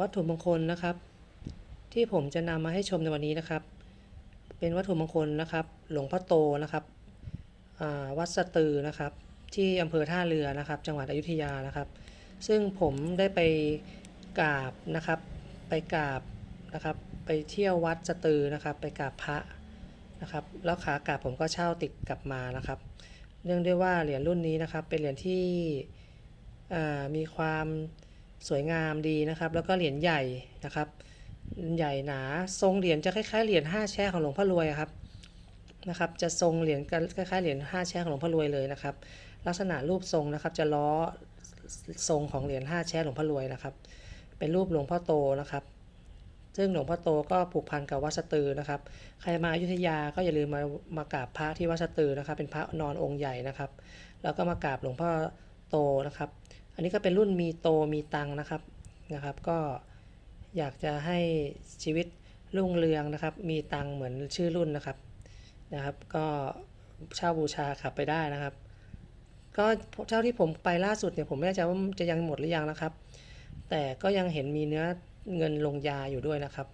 วัตถุมงคลนะครับ ที่ผมจะนำมาให้ชมในวันนี้นะครับ เป็นวัตถุมงคลนะครับ หลวงพ่อโตนะครับวัดสตือนะครับ ที่อำเภอท่าเรือนะครับ จังหวัดอยุธยานะครับ ซึ่งผมได้ไปกราบนะครับ ไปกราบนะครับ ไปเที่ยววัดสตือนะครับ ไปกราบพระนะครับ แล้วขากลับผมก็เช่าติดกลับมานะครับ เนื่องด้วยว่าเหรียญรุ่นนี้นะครับ เป็นเหรียญที่มีความ สวยงามดีนะครับ แล้วก็เหรียญใหญ่นะครับใหญ่หนาทรงเหรียญจะคล้ายๆเหรียญห้าแช่ของหลวงพ่อรวยครับนะครับจะทรงเหรียญกันคล้ายๆเหรียญห้าแช่ของหลวงพ่อรวยเลยนะครับ ลักษณะรูปทรงนะครับจะล้อทรงของเหรียญห้าแช่หลวงพ่อรวยนะครับ เป็นรูปหลวงพ่อโตนะครับ ซึ่งหลวงพ่อโตก็ผูกพันกับวัดสะตือนะครับ ใครมาอยุธยาก็อย่าลืมมามากราบพระที่วัดสะตือนะครับ เป็นพระนอนองค์ใหญ่นะครับ แล้วก็มากราบหลวงพ่อโตนะครับ อันนี้ก็เป็นรุ่นมีโตมีตังนะครับนะครับ ก็อยากจะให้ชีวิตรุ่งเรืองนะครับ มีตังเหมือนชื่อรุ่นนะครับนะครับ ก็เช่าบูชาขับไปได้นะครับ ก็เท่าที่ผมไปล่าสุดเนี่ยผมไม่แน่ใจว่าจะยังหมดหรือยังนะครับ แต่ก็ยังเห็นมีเนื้อเงินลงยาอยู่ด้วยนะครับ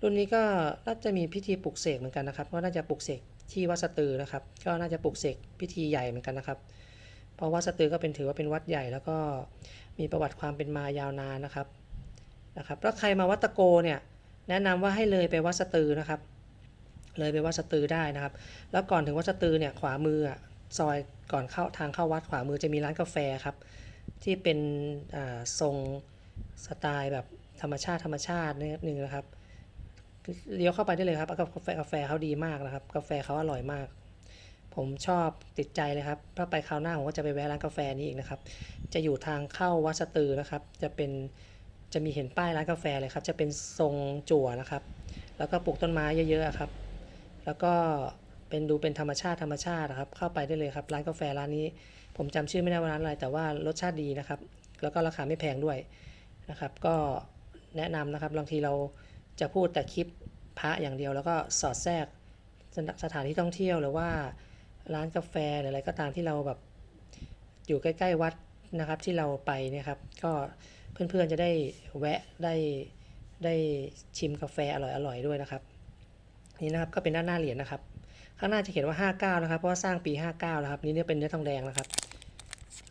รุ่นนี้ก็น่าจะมีพิธีปลุกเสกเหมือนกันนะครับก็น่าจะปลุกเสกที่วัดสตือนะครับ ก็น่าจะปลุกเสกพิธีใหญ่เหมือนกันนะครับ เพราะวัดสะตือก็เป็นถือว่าเป็นวัดใหญ่แล้วก็มีประวัติความเป็นมายาวนานนะครับนะครับแล้วใครมาวัดตะโกเนี่ยแนะนำว่าให้เลยไปวัดสะตือนะครับ เลยไปวัดสะตือได้นะครับ แล้วก่อนถึงวัดสะตือเนี่ยขวามืออะซอยก่อนเข้าทางเข้าวัดขวามือจะมีร้านกาแฟครับที่เป็นอ่าทรงสไตล์แบบธรรมชาติธรรมชาตินิดนึงนะครับเลี้ยวเข้าไปได้เลยครับกาแฟกาแฟเขาดีมากนะครับ กาแฟเขาอร่อยมาก ผมชอบติดใจเลยครับถ้าไปคราวหน้าผมก็จะไปแวะร้านกาแฟนี้อีกนะครับ จะอยู่ทางเข้าวัดสตือนะครับ จะเป็นจะมีเห็นป้ายร้านกาแฟเลยครับ จะเป็นทรงจั่วนะครับ แล้วก็ปลูกต้นไม้เยอะๆครับ แล้วก็เป็นดูเป็นธรรมชาติธรรมชาตินะครับ เข้าไปได้เลยครับร้านกาแฟร้านนี้ ผมจำชื่อไม่ได้ว่าร้านอะไร แต่ว่ารสชาติดีนะครับ แล้วก็ราคาไม่แพงด้วยนะครับ ก็แนะนำนะครับบางทีเราจะพูดแต่คลิปพระอย่างเดียว แล้วก็สอดแทรกสถานที่ท่องเที่ยวหรือว่า ร้านกาแฟหรืออะไรก็ตามที่เราแบบอยู่ใกล้ๆวัดนะครับที่เราไปเนี่ยครับ ก็เพื่อนๆจะได้แวะได้ได้ชิมกาแฟอร่อยๆด้วยนะครับ นี่นะครับก็เป็นด้านหน้าเหรียญนะครับ ข้างหน้าจะเขียนว่า 59 นะครับเพราะว่าสร้างปี 59 นะครับ นี่เนี่ยเป็นเนื้อทองแดงนะครับ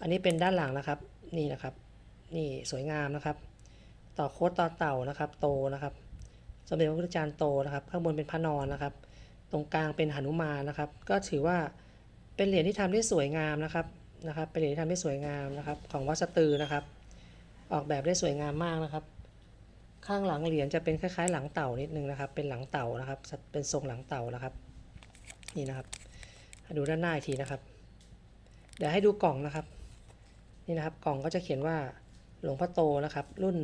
อันนี้เป็นด้านหลังนะครับนี่นะครับ นี่สวยงามนะครับ ต่อโคตต่อเต่านะครับ โตนะครับ สมเด็จพระพุทธจารย์โตนะครับ ข้างบนเป็นพระนอนนะครับ ตรงกลางเป็นหนุมานนะครับ ก็ถือว่า เป็นเหรียญที่ทำได้สวยงามนะครับนะครับ เป็นเหรียญที่ทำได้สวยงามนะครับ ของวัดสตือนะครับ ออกแบบได้สวยงามมากนะครับ ข้างหลังเหรียญจะเป็นคล้ายๆ หลังเต่านิดนึงนะครับ เป็นหลังเต่านะครับ เป็นทรงหลังเต่านะครับ นี่นะครับ ดูด้านหน้าอีกทีนะครับ เดี๋ยวให้ดูกล่องนะครับ นี่นะครับ กล่องก็จะเขียนว่าหลวงพ่อโตนะครับ รุ่น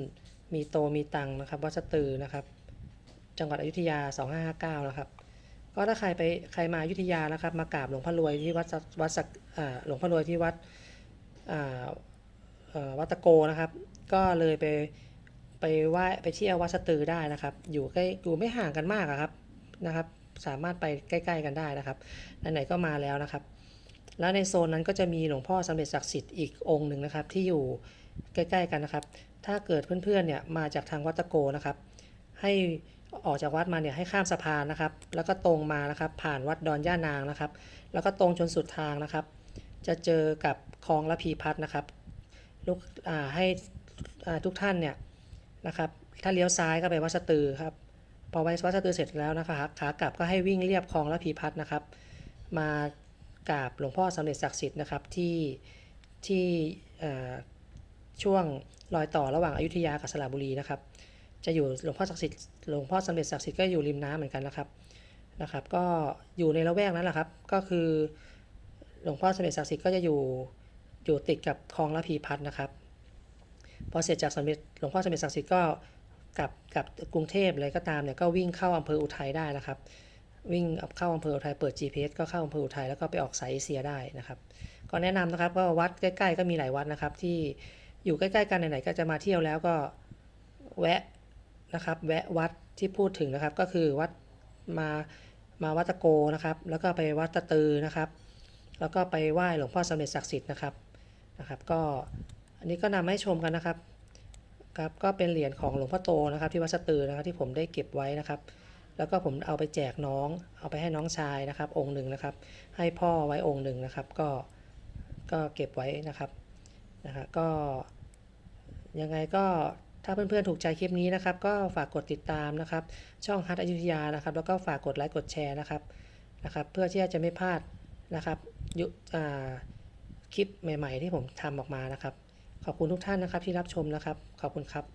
มีโตมีตังนะครับวัดสตือนะครับ จังหวัดอยุธยา 2559 นะครับ ก็ถ้าใครไปใครมาอยุธยานะครับ มากราบหลวงพ่อรวยที่วัดสะวัดสักหลวงพ่อรวยที่วัดวัดตะโกนะครับ ก็เลยไปไปไหว้ไปเที่ยววัดสตือได้นะครับ อยู่ใกล้อยู่ไม่ห่างกันมากอะครับนะครับ สามารถไปใกล้ๆกันได้นะครับไหนๆก็มาแล้วนะครับ แล้วในโซนนั้นก็จะมีหลวงพ่อสำเร็จศักดิ์สิทธิ์อีกองค์หนึ่งนะครับ ที่อยู่ใกล้ๆกันนะครับ ถ้าเกิดเพื่อนๆเนี่ยมาจากทางวัดตะโกนะครับ ให้ ออกจากวัดมาเนี่ยให้ข้ามสะพานนะครับ แล้วก็ตรงมานะครับ ผ่านวัดดอนย่านางนะครับ แล้วก็ตรงจนสุดทางนะครับ จะเจอกับคลองระพีพัฒนะครับลูกให้ทุกท่านเนี่ยนะครับ ถ้าเลี้ยวซ้ายก็ไปวัดสะตือครับ พอไปวัดสะตือเสร็จแล้วนะคะขากลับก็ให้วิ่งเรียบคลองระพีพัฒนะครับ มากราบหลวงพ่อสำเร็จศักดิ์สิทธิ์นะครับที่ที่ช่วงรอยต่อระหว่างอยุธยากับสระบุรีนะครับ จะอยู่หลวงพ่อศักดิ์สิทธิ์หลวงพ่อสำเร็จศักดิ์สิทธิ์ก็อยู่ริมน้ำเหมือนกันนะครับนะครับ ก็อยู่ในละแวกนั้นแหละครับ ก็คือหลวงพ่อสำเร็จศักดิ์สิทธิ์ก็จะอยู่อยู่ติดกับคลองระพีพัฒนะครับพอเสร็จจากสำเร็จหลวงพ่อสำเร็จศักดิ์สิทธิ์ก็กลับกลับกรุงเทพเลยก็ตามเนี่ยก็วิ่งเข้าอำเภออุทัยได้นะครับ วิ่งเข้าอำเภออุทัยเปิด GPS ก็เข้าอำเภออุทัยแล้วก็ไปออกสายเอเชียได้นะครับ ก็แนะนำนะครับก็วัดใกล้ ๆ ก็มีหลายวัดนะครับที่อยู่ใกล้ ๆ กันไหนๆก็จะมาเที่ยวแล้วก็แวะ นะครับ แวะวัดที่พูดถึงนะครับ ก็คือวัดมามาวัดตะโกนะครับ แล้วก็ไปวัดตะตือนะครับ แล้วก็ไปไหว้หลวงพ่อสำเร็จศักดิ์สิทธิ์นะครับนะครับ ก็อันนี้ก็นำมาให้ชมกันนะครับครับก็เป็นเหรียญของหลวงพ่อโตนะครับ ที่วัดสตือนะครับที่ผมได้เก็บไว้นะครับ แล้วก็ผมเอาไปแจกน้อง เอาไปให้น้องชายนะครับ องค์หนึ่งนะครับ ให้พ่อไว้องค์หนึ่งนะครับ ก็ก็เก็บไว้นะครับนะฮะก็ยังไงก็ ถ้าเพื่อนๆถูกใจคลิปนี้นะครับ ก็ฝากกดติดตามนะครับ ช่องฮัทอยุธยานะครับ แล้วก็ฝากกดไลค์กดแชร์นะครับนะครับ เพื่อที่จะไม่พลาดนะครับยุคลิปใหม่ ๆ ที่ผมทำออกมานะครับ ขอบคุณทุกท่านนะครับที่รับชมนะครับ ขอบคุณครับ